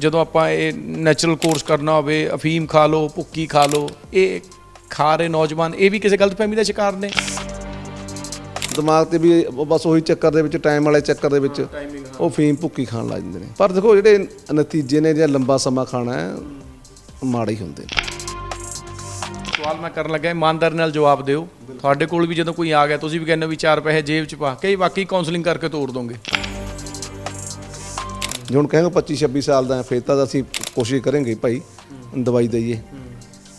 ਜਦੋਂ ਆਪਾਂ ਇਹ ਨੈਚੁਰਲ ਕੋਰਸ ਕਰਨਾ ਹੋਵੇ ਅਫੀਮ ਖਾ ਲਓ ਭੁੱਕੀ ਖਾ ਲਓ ਇਹ ਖਾ ਰਹੇ ਨੌਜਵਾਨ ਇਹ ਵੀ ਕਿਸੇ ਗਲਤਫਹਿਮੀ ਦਾ ਸ਼ਿਕਾਰ ਨੇ। ਦਿਮਾਗ ਤੇ ਵੀ ਬਸ ਉਹੀ ਚੱਕਰ ਦੇ ਵਿੱਚ ਟਾਈਮ ਵਾਲੇ ਚੱਕਰ ਦੇ ਵਿੱਚ ਉਹ ਫੀਮ ਭੁੱਕੀ ਖਾਣ ਲੱਗ ਜਾਂਦੇ ਨੇ। ਪਰ ਦੇਖੋ ਜਿਹੜੇ ਨਤੀਜੇ ਨੇ ਜਿਹੜਾ ਲੰਬਾ ਸਮਾਂ ਖਾਣਾ ਹੈ ਮਾੜੇ ਹੀ ਹੁੰਦੇ ਨੇ। ਸਵਾਲ ਮੈਂ ਕਰਨ ਲੱਗਾ ਇਮਾਨਦਾਰੀ ਨਾਲ ਜਵਾਬ ਦਿਓ। ਤੁਹਾਡੇ ਕੋਲ ਵੀ ਜਦੋਂ ਕੋਈ ਆ ਗਿਆ ਤੁਸੀਂ ਵੀ ਕਹਿੰਦੇ ਵੀ ਚਾਰ ਪੈਸੇ ਜੇਬ 'ਚ ਪਾ। ਕੇ ਵਾਕਈ ਕਾਉਂਸਲਿੰਗ ਕਰਕੇ ਤੋੜ ਦੋਗੇ। ਜੇ ਹੁਣ ਕਹਾਂਗੇ 25 26 ਸਾਲ ਦਾ ਹੈ, ਫਿਰ ਤਾਂ ਅਸੀਂ ਕੋਸ਼ਿਸ਼ ਕਰਾਂਗੇ ਭਾਈ ਦਵਾਈ ਦਈਏ।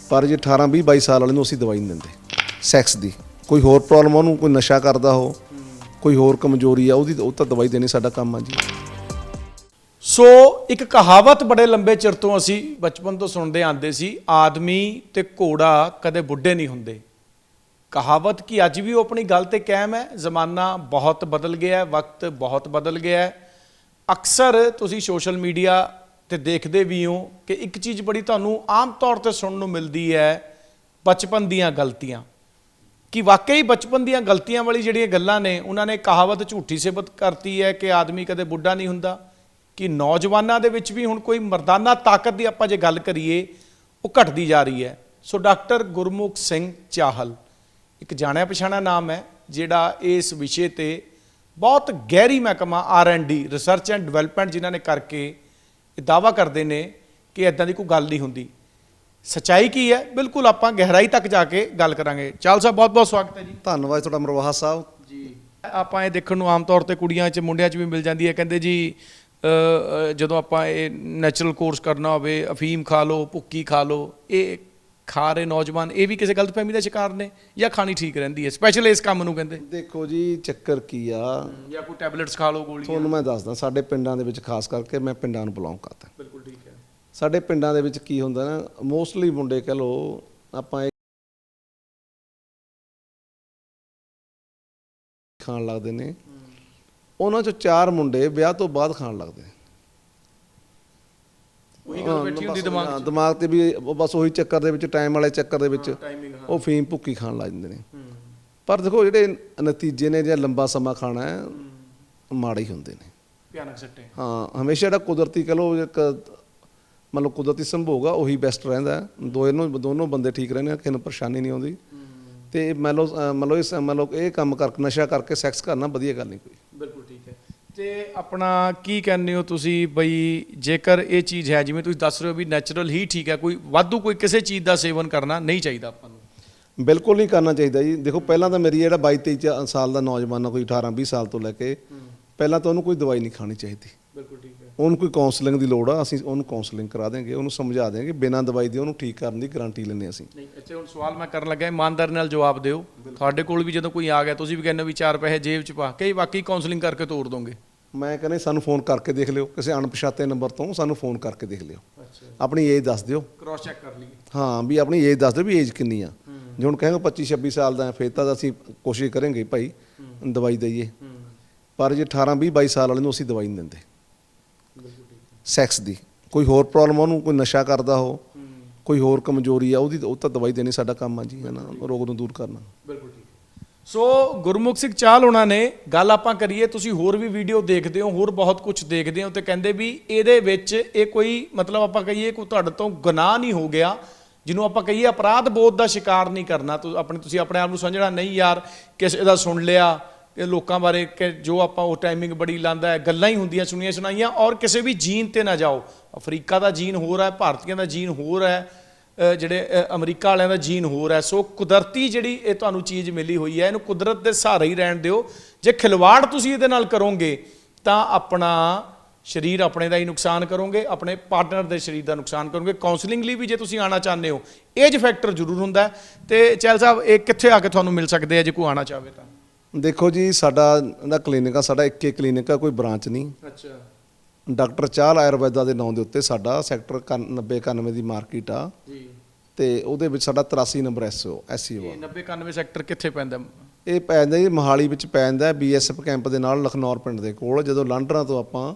ਪਰ ਜੇ 18 20 22 ਸਾਲ ਵਾਲੇ ਨੂੰ ਅਸੀਂ ਦਵਾਈ ਨਹੀਂ ਦਿੰਦੇ ਸੈਕਸ ਦੀ। ਕੋਈ ਹੋਰ ਪ੍ਰੋਬਲਮ ਉਹਨੂੰ ਕੋਈ ਨਸ਼ਾ ਕਰਦਾ ਹੋ ਕੋਈ ਹੋਰ ਕਮਜ਼ੋਰੀ ਆ ਉਹਦੀ ਉਹ ਤਾਂ ਦਵਾਈ ਦੇਣੀ ਸਾਡਾ ਕੰਮ ਆ ਜੀ। ਸੋ ਇੱਕ ਕਹਾਵਤ ਬੜੇ ਲੰਬੇ ਚਿਰ ਤੋਂ ਅਸੀਂ ਬਚਪਨ ਤੋਂ ਸੁਣਦੇ ਆਂਦੇ ਸੀ ਆਦਮੀ ਤੇ ਘੋੜਾ ਕਦੇ ਬੁੱਢੇ ਨਹੀਂ ਹੁੰਦੇ। ਕਹਾਵਤ ਕੀ ਅੱਜ ਵੀ ਉਹ ਆਪਣੀ ਗੱਲ ਤੇ ਕਾਇਮ ਹੈ? ਜ਼ਮਾਨਾ ਬਹੁਤ ਬਦਲ ਗਿਆ ਹੈ ਵਕਤ ਬਹੁਤ ਬਦਲ ਗਿਆ ਹੈ। ਅਕਸਰ ਤੁਸੀਂ ਸੋਸ਼ਲ ਮੀਡੀਆ ਤੇ ਦੇਖਦੇ ਵੀ ਹੋ ਕਿ ਇੱਕ ਚੀਜ਼ ਬੜੀ ਤੁਹਾਨੂੰ ਆਮ ਤੌਰ ਤੇ ਸੁਣਨ ਨੂੰ ਮਿਲਦੀ ਹੈ, ਬਚਪਨ ਦੀਆਂ ਗਲਤੀਆਂ। ਕਿ ਵਾਕਈ ਬਚਪਨ ਦੀਆਂ ਗਲਤੀਆਂ ਵਾਲੀ ਜਿਹੜੀਆਂ ਗੱਲਾਂ ਨੇ, ਉਹਨਾਂ ਨੇ ਕਹਾਵਤ ਝੂਠੀ ਸਿਬਤ ਕਰਤੀ ਹੈ ਕਿ ਆਦਮੀ ਕਦੇ ਬੁੱਢਾ ਨਹੀਂ ਹੁੰਦਾ। ਕਿ ਨੌਜਵਾਨਾਂ ਦੇ ਵਿੱਚ ਵੀ ਹੁਣ ਕੋਈ ਮਰਦਾਨਾ ਤਾਕਤ ਦੀ ਆਪਾਂ ਜੇ ਗੱਲ ਕਰੀਏ, ਉਹ ਘਟਦੀ ਜਾ ਰਹੀ ਹੈ। ਸੋ ਡਾਕਟਰ ਗੁਰਮੁਖ ਸਿੰਘ ਚਾਹਲ, ਇੱਕ ਜਾਣਿਆ ਪਛਾਣਾ ਨਾਮ ਹੈ, ਜਿਹੜਾ ਇਸ ਵਿਸ਼ੇ ਤੇ ਬਹੁਤ ਗਹਿਰੀ ਮਹਿਕਮਾ R and D research and development ਜਿਨ੍ਹਾਂ ਨੇ ਕਰਕੇ ਇਹ ਦਾਵਾ ਕਰਦੇ ਨੇ ਕਿ ਇਦਾਂ ਦੀ ਕੋਈ ਗੱਲ ਨਹੀਂ ਹੁੰਦੀ। ਸਚਾਈ ਕੀ ਹੈ? ਬਿਲਕੁਲ ਆਪਾਂ ਗਹਿਰਾਈ ਤੱਕ ਜਾ ਕੇ ਗੱਲ ਕਰਾਂਗੇ। ਚਾਲ ਸਾਹਿਬ ਬਹੁਤ ਬਹੁਤ ਸਵਾਗਤ ਹੈ ਜੀ। ਧੰਨਵਾਦ ਤੁਹਾਡਾ ਮਰਵਾਹਾ ਸਾਹਿਬ। ਜੀ। ਆਪਾਂ ਇਹ ਦੇਖਣ ਨੂੰ ਆਮ ਤੌਰ ਤੇ ਕੁੜੀਆਂ 'ਚ ਮੁੰਡਿਆਂ 'ਚ ਵੀ ਮਿਲ ਜਾਂਦੀ ਹੈ। ਕਹਿੰਦੇ ਜੀ ਜਦੋਂ ਆਪਾਂ ਇਹ ਨੈਚੁਰਲ ਕੋਰਸ ਕਰਨਾ ਹੋਵੇ ਅਫੀਮ ਖਾ ਲਓ ਭੁੱਕੀ ਖਾ ਲਓ ਇਹ ਖਾ ਰਹੇ ਨੌਜਵਾਨ ਇਹ ਵੀ ਕਿਸੇ ਗਲਤਫਹਿਮੀ ਦਾ ਸ਼ਿਕਾਰ ਨੇ ਜਾਂ ਖਾਣੀ ਠੀਕ ਰਹਿੰਦੀ ਹੈ? ਸਪੈਸ਼ਲ ਇਸ ਕੰਮ ਨੂੰ ਕਹਿੰਦੇ। ਦੇਖੋ ਜੀ ਚੱਕਰ ਕੀ ਆ? ਜਾਂ ਕੋਈ ਟੈਬਲੇਟਸ ਖਾ ਲਓ ਗੋਲੀਆਂ। ਤੁਹਾਨੂੰ ਮੈਂ ਦੱਸਦਾ ਸਾਡੇ ਪਿੰਡਾਂ ਦੇ ਵਿੱਚ ਖਾਸ ਕਰਕੇ ਮੈਂ ਪਿੰਡਾਂ ਨੂੰ ਬਿਲੋਂਗ ਕਰਦਾ। ਬਿਲਕੁਲ ਠੀਕ ਹੈ। ਸਾਡੇ ਪਿੰਡਾਂ ਦੇ ਵਿੱਚ ਕੀ ਹੁੰਦਾ ਨਾ ਮੋਸਟਲੀ ਮੁੰਡੇ ਕਹ ਲੋ ਆਪਾਂ ਖਾਣ ਲੱਗਦੇ ਨੇ। ਉਹਨਾਂ ਚੋਂ ਚਾਰ ਮੁੰਡੇ ਵਿਆਹ ਤੋਂ ਬਾਅਦ ਖਾਣ ਲੱਗਦੇ ਨੇ। ਉਹੀ ਗੱਲ ਬੈਠੀ ਹੁੰਦੀ ਦਿਮਾਗ ਹਾਂ, ਦਿਮਾਗ ਤੇ ਵੀ ਉਹ ਬਸ ਉਹੀ ਚੱਕਰ ਦੇ ਵਿੱਚ ਟਾਈਮ ਵਾਲੇ ਚੱਕਰ ਦੇ ਵਿੱਚ ਟਾਈਮਿੰਗ ਹਾਂ। ਉਹ ਫੀਮ ਭੁੱਕੀ ਖਾਣ ਲੱਗ ਜਾਂਦੇ ਨੇ। ਹੂੰ। ਪਰ ਦੇਖੋ ਜਿਹੜੇ ਨਤੀਜੇ ਨੇ ਜਿਹੜਾ ਲੰਬਾ ਸਮਾਂ ਖਾਣਾ ਹੈ ਮਾੜੇ ਹੀ ਹੁੰਦੇ ਨੇ। ਭਿਆਨਕ ਸੱਟੇ। ਹਾਂ ਹਮੇਸ਼ਾ ਜਿਹੜਾ ਕੁਦਰਤੀ ਕਹ ਲੋ ਇੱਕ ਮਤਲਬ ਕੁਦਰਤੀ ਸੰਭੋਗ ਆ ਉਹੀ ਬੈਸਟ ਰਹਿੰਦਾ ਹੈ। ਦੋਨੋਂ ਦੋਨੋਂ ਬੰਦੇ ਠੀਕ ਰਹਿੰਦੇ ਆ ਕਿਸੇ ਨੂੰ ਪਰੇਸ਼ਾਨੀ ਨਹੀਂ ਆਉਂਦੀ। ਤੇ ਮੰਨ ਲਓ ਅਹ ਮੰਨ ਲਓ ਇਸ ਮੰਨ ਲਓ ਇਹ ਕੰਮ ਕਰ ਨਸ਼ਾ ਕਰਕੇ ਸੈਕਸ ਕਰਨਾ ਵਧੀਆ ਗੱਲ ਨਹੀਂ ਕੋਈ। ਤੇ ਆਪਣਾ ਕੀ ਕਹਿੰਦੇ ਹੋ ਤੁਸੀਂ ਬਈ ਜੇਕਰ ਇਹ ਚੀਜ਼ ਹੈ ਜਿਵੇਂ ਤੁਸੀਂ ਦੱਸ ਰਹੇ ਹੋ ਵੀ ਨੈਚੁਰਲ ਹੀ ਠੀਕ ਹੈ ਕੋਈ ਵਾਧੂ ਕੋਈ ਕਿਸੇ ਚੀਜ਼ ਦਾ ਸੇਵਨ ਕਰਨਾ ਨਹੀਂ ਚਾਹੀਦਾ ਆਪਾਂ ਨੂੰ? ਬਿਲਕੁਲ ਨਹੀਂ ਕਰਨਾ ਚਾਹੀਦਾ ਜੀ। ਦੇਖੋ ਪਹਿਲਾਂ ਤਾਂ ਮੇਰੀ ਜਿਹੜਾ 22 23 ਸਾਲ ਦਾ ਨੌਜਵਾਨ ਆ ਕੋਈ 18 20 ਸਾਲ ਤੋਂ ਲੈ ਕੇ ਪਹਿਲਾਂ ਤਾਂ ਉਹਨੂੰ ਕੋਈ ਦਵਾਈ ਨਹੀਂ ਖਾਣੀ ਚਾਹੀਦੀ। ਬਿਲਕੁਲ ਠੀਕ। ਉਹਨੂੰ ਕੋਈ ਕਾਉਂਸਲਿੰਗ ਦੀ ਲੋੜ ਆ ਅਸੀਂ ਉਹਨੂੰ ਕਾਉਂਸਲਿੰਗ ਕਰਾ ਦੇਵਾਂਗੇ ਉਹਨੂੰ ਸਮਝਾ ਦੇਵਾਂਗੇ ਬਿਨਾਂ ਦਵਾਈ ਦੇ ਉਹਨੂੰ ਠੀਕ ਕਰਨ ਦੀ ਗਾਰੰਟੀ ਲੈਂਦੇ ਅਸੀਂ। ਨਹੀਂ ਇੱਥੇ ਹੁਣ ਸਵਾਲ ਮੈਂ ਕਰਨ ਲੱਗਾ ਇਮਾਨਦਾਰੀ ਨਾਲ ਜਵਾਬ ਦਿਓ। ਤੁਹਾਡੇ ਕੋਲ ਵੀ ਜਦੋਂ ਕੋਈ ਆ ਗਿਆ ਤੁਸੀਂ ਵੀ ਕਹਿੰਦੇ ਵੀ ਚਾਰ ਪੈਸੇ ਜੇਬ 'ਚ ਪਾ ਕੇ ਵਾਕਈ ਕਾਉਂਸਲਿੰਗ ਕਰਕੇ ਤੋੜ ਦੋਗੇ। ਮੈਂ ਕਹਿੰਦਾ ਸਾਨੂੰ ਫੋਨ ਕਰਕੇ ਦੇਖ ਲਿਓ ਕਿਸੇ ਅਣਪਛਾਤੇ ਨੰਬਰ ਤੋਂ ਸਾਨੂੰ ਫੋਨ ਕਰਕੇ ਦੇਖ ਲਿਓ। ਅੱਛਾ। ਆਪਣੀ ਏਜ ਦੱਸ ਦਿਓ। ਕ੍ਰਾਸ ਚੈੱਕ ਕਰ ਲਈਏ। ਹਾਂ ਵੀ ਆਪਣੀ ਏਜ ਦੱਸ ਦਿਓ ਵੀ ਏਜ ਕਿੰਨੀ ਆ। ਜੇ ਹੁਣ ਕਹਾਂਗੇ 25 26 ਸਾਲ ਦਾ ਹੈ, ਫਿਰ ਤਾਂ ਅਸੀਂ ਕੋਸ਼ਿਸ਼ ਕਰਾਂਗੇ ਭਾਈ ਦਵਾਈ ਦਈਏ। ਪਰ ਜੇ 18 20 22 ਸਾਲ ਵਾਲੇ ਨੂੰ ਅਸੀਂ ਦਵਾਈ ਨਹੀਂ ਦਿੰਦੇ। ਸੈਕਸ ਦੀ। ਕੋਈ ਹੋਰ ਪ੍ਰੋਬਲਮ ਉਹਨੂੰ, ਕੋਈ ਨਸ਼ਾ ਕਰਦਾ ਹੋ ਕੋਈ ਹੋਰ ਕਮਜ਼ੋਰੀ ਆ, ਉਹਦੀ ਉਹ ਤਾਂ ਦਵਾਈ ਦੇਣੀ ਸਾਡਾ ਕੰਮ ਆ ਜੀ ਹੈ ਨਾ ਰੋਗ ਨੂੰ ਦੂਰ ਕਰਨਾ। ਬਿਲਕੁਲ ਠੀਕ। ਸੋ ਗੁਰਮੁਖ ਸਿੰਘ ਚਾਹਲ ਉਹਨਾਂ ਨੇ, ਗੱਲ ਆਪਾਂ ਕਰੀਏ, ਤੁਸੀਂ ਹੋਰ ਵੀ ਵੀਡੀਓ ਦੇਖਦੇ ਹੋ, ਹੋਰ ਬਹੁਤ ਕੁਝ ਦੇਖਦੇ ਹੋ, ਤੇ ਕਹਿੰਦੇ ਵੀ ਇਹਦੇ ਵਿੱਚ ਇਹ ਕੋਈ, ਮਤਲਬ ਆਪਾਂ ਕਹੀਏ, ਕੋਈ ਤੁਹਾਡੇ ਤੋਂ ਗੁਨਾਹ ਨਹੀਂ ਹੋ ਗਿਆ, ਜਿਹਨੂੰ ਆਪਾਂ ਕਹੀਏ ਅਪਰਾਧ ਬੋਧ ਦਾ ਸ਼ਿਕਾਰ ਨਹੀਂ ਕਰਨਾ। ਤੁਸੀਂ ਆਪਣੇ ਤੁਸੀਂ ਆਪਣੇ ਆਪ ਨੂੰ ਸਮਝਣਾ, ਨਹੀਂ ਯਾਰ, ਕਿਸੇ ਦਾ ਸੁਣ ਲਿਆ ਲੋਕਾਂ ਬਾਰੇ ਕਿ ਜੋ ਆਪਾਂ ਉਹ ਟਾਈਮਿੰਗ ਬੜੀ ਲਾਂਦਾ ਹੈ, ਗੱਲਾਂ ਹੀ ਹੁੰਦੀਆਂ, ਸੁਣੀਆਂ ਸੁਣਾਈਆਂ, ਔਰ ਕਿਸੇ ਵੀ ਜੀਨ ਤੇ ਨਾ ਜਾਓ। ਅਫਰੀਕਾ ਦਾ ਜੀਨ ਹੋਰ ਹੈ, ਭਾਰਤੀਆਂ ਦਾ ਜੀਨ ਹੋਰ ਹੈ ਜਿਹੜੇ ਅਮਰੀਕਾ ਵਾਲਿਆਂ ਦਾ ਜੀਨ ਹੋਰ ਹੈ। ਸੋ ਕੁਦਰਤੀ ਜਿਹੜੀ ਇਹ ਤੁਹਾਨੂੰ ਚੀਜ਼ ਮਿਲੀ ਹੋਈ ਹੈ, ਇਹਨੂੰ ਕੁਦਰਤ ਦੇ ਸਹਾਰੇ ਹੀ ਰਹਿਣ ਦਿਓ। ਜੇ ਖਿਲਵਾੜ ਤੁਸੀਂ ਇਹਦੇ ਨਾਲ ਕਰੋਗੇ, ਤਾਂ ਆਪਣਾ ਸਰੀਰ ਆਪਣੇ ਦਾ ਹੀ ਨੁਕਸਾਨ ਕਰੋਗੇ, ਆਪਣੇ ਪਾਰਟਨਰ ਦੇ ਸਰੀਰ ਦਾ ਨੁਕਸਾਨ ਕਰੋਗੇ। ਕਾਉਂਸਲਿੰਗ ਲਈ ਵੀ ਜੇ ਤੁਸੀਂ ਆਣਾ ਚਾਹੁੰਦੇ ਹੋ ਏਜ ਫੈਕਟਰ ਜ਼ਰੂਰ ਹੁੰਦਾ ਹੈ। ਤੇ ਚੈਲ ਸਾਹਿਬ, ਇਹ ਕਿੱਥੇ ਆ ਕੇ ਤੁਹਾਨੂੰ ਮਿਲ ਸਕਦੇ ਆ, ਜੇ ਕੋਈ ਆਣਾ ਚਾਹਵੇ ਤਾਂ? ਦੇਖੋ ਜੀ ਸਾਡਾ ਦਾ ਕਲੀਨਿਕ ਆ ਸਾਡਾ ਇੱਕੇ ਕਲੀਨਿਕ ਆ ਕੋਈ ਬ੍ਰਾਂਚ ਨਹੀਂ। ਅੱਛਾ। ਡਾਕਟਰ ਚਾਹਲ ਆਯੁਰਵੈਦਾ ਦੇ ਨਾਂ ਦੇ ਉੱਤੇ ਸਾਡਾ ਸੈਕਟਰ 90 91 ਦੀ ਮਾਰਕੀਟ ਆ। ਜੀ। ਤੇ ਉਹਦੇ ਵਿੱਚ ਸਾਡਾ 83 ਨੰਬਰ ਐਸਓ ਐਸਸੀਓ ਇਹ 90 91 ਸੈਕਟਰ ਕਿੱਥੇ ਪੈਂਦਾ? ਇਹ ਪੈ ਜਾਂਦਾ ਜੀ ਮਹਾਲੀ ਵਿੱਚ ਪੈ ਜਾਂਦਾ ਬੀਐਸਐਫ ਕੈਂਪ ਦੇ ਨਾਲ ਲਖਨੌਰ ਪਿੰਡ ਦੇ ਕੋਲ ਜਦੋਂ ਲੰਡਰਾਂ ਤੋਂ ਆਪਾਂ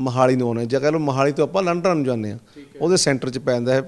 ਮਹਾਲੀ ਨੂੰ ਆਉਂਦੇ ਜਾਂ ਕਹ ਲਓ ਮਹਾਲੀ ਤੋਂ ਆਪਾਂ ਲੰਡਰਾਂ ਨੂੰ ਜਾਂਦੇ ਆ ਉਹਦੇ ਸੈਂਟਰ 'ਚ ਪੈ ਜਾਂਦਾ ਹੈ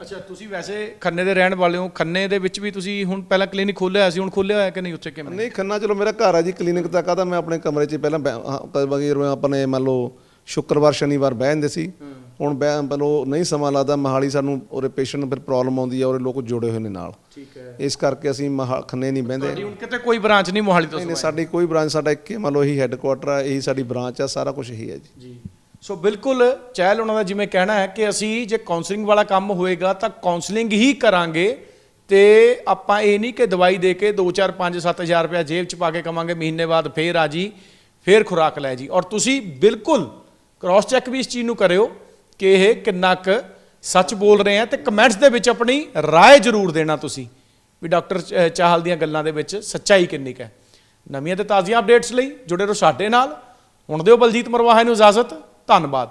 ਅੱਛਾ ਤੁਸੀਂ ਵੈਸੇ ਖੰਨੇ ਦੇ ਰਹਿਣ ਵਾਲੇ ਹੋ ਖੰਨੇ ਦੇ ਵਿੱਚ ਵੀ ਤੁਸੀਂ ਹੁਣ ਪਹਿਲਾਂ ਕਲੀਨਿਕ ਖੋਲ੍ਹਿਆ ਹੋਇਆ ਸੀ ਹੁਣ ਖੋਲ੍ਹਿਆ ਹੋਇਆ ਕਿ ਨਹੀਂ ਉੱਥੇ ਕਿਵੇਂ? ਨਹੀਂ ਖੰਨਾ ਚਲੋ ਮੇਰਾ ਘਰ ਆ ਜੀ ਕਲੀਨਿਕ ਤਾਂ ਮੈਂ ਆਪਣੇ ਕਮਰੇ 'ਚ ਪਹਿਲਾਂ ਬੈ- ਹਾਂ, ਕਦੇ ਵਗੇ ਜਿਵੇਂ ਆਪਣੇ ਮੰਨ ਲਓ ਸ਼ੁੱਕਰਵਾਰ ਸ਼ਨੀਵਾਰ ਬਹਿ ਜਾਂਦੇ ਸੀ। ਹੁਣ ਬੈ- ਮਤਲਬ ਨਹੀਂ ਸਮਾਂ ਲੱਗਦਾ ਮਹਾਲੀ ਸਾਨੂੰ ਉਹਦੇ ਪੇਸ਼ੈਂਟ ਫਿਰ ਪ੍ਰੋਬਲਮ ਆਉਂਦੀ ਹੈ ਉਹਦੇ ਲੋਕ ਜੁੜੇ ਹੋਏ ਨੇ ਨਾਲ। ਠੀਕ ਹੈ। ਇਸ ਕਰਕੇ ਅਸੀਂ ਖੰਨੇ ਨਹੀਂ ਬਹਿੰਦੇ। ਹੁਣ ਕਿਤੇ ਕੋਈ ਬ੍ਰਾਂਚ ਨਹੀਂ ਮੋਹਾਲੀ ਤੋਂ ਨਹੀਂ ਸਾਡੀ ਕੋਈ ਬ੍ਰਾਂਚ ਸਾਡਾ ਇੱਕ ਹੀ ਮੰਨ ਲਓ ਇਹੀ ਹੈੱਡਕੁਆਟਰ ਆ ਇਹੀ ਸਾਡੀ ਬ੍ਰਾਂਚ ਆ ਸਾਰਾ ਕੁਝ ਇਹੀ ਹੈ ਜੀ। ਜੀ। ਸੋ ਬਿਲਕੁਲ ਚਹਿਲ ਉਹਨਾਂ ਦਾ ਜਿਵੇਂ ਕਹਿਣਾ ਹੈ ਕਿ ਅਸੀਂ ਜੇ ਕਾਉਂਸਲਿੰਗ ਵਾਲਾ ਕੰਮ ਹੋਏਗਾ ਤਾਂ ਕਾਉਂਸਲਿੰਗ ਹੀ ਕਰਾਂਗੇ ਤੇ ਆਪਾਂ ਇਹ ਨਹੀਂ ਕਿ ਦਵਾਈ ਦੇ ਕੇ 2 4 5 7000 ਰੁਪਏ ਜੇਬ ਚ ਪਾ ਕੇ ਕਵਾਂਗੇ ਮਹੀਨੇ ਬਾਅਦ ਫੇਰ ਆ ਜੀ ਫੇਰ ਖੁਰਾਕ ਲੈ ਜੀ ਔਰ ਤੁਸੀਂ ਬਿਲਕੁਲ ਕ੍ਰਾਸ ਚੈੱਕ ਵੀ ਇਸ ਚੀਜ਼ ਨੂੰ ਕਰਿਓ ਕਿ ਇਹ ਕਿੰਨਾ ਕੁ ਸੱਚ ਬੋਲ ਰਹੇ ਆ ਤੇ ਕਮੈਂਟਸ ਦੇ ਵਿੱਚ ਆਪਣੀ رائے ਜ਼ਰੂਰ ਦੇਣਾ ਤੁਸੀਂ ਵੀ ਡਾਕਟਰ ਚ- ਚਾਹਲ ਦੀਆਂ ਗੱਲਾਂ ਦੇ ਵਿੱਚ ਸੱਚਾਈ ਕਿੰਨੀ ਕੁ ਹੈ ਨਵੀਆਂ ਤੇ ਤਾਜ਼ੀਆਂ ਅਪਡੇਟਸ ਲਈ ਜੁੜੇ ਰਹੋ ਸਾਡੇ ਨਾਲ ਹੁਣ ਦਿਓ ਬਲਜੀਤ ਮਰਵਾਹਾ ਨੂੰ ਇਜਾਜ਼ਤ ਧੰਨਵਾਦ।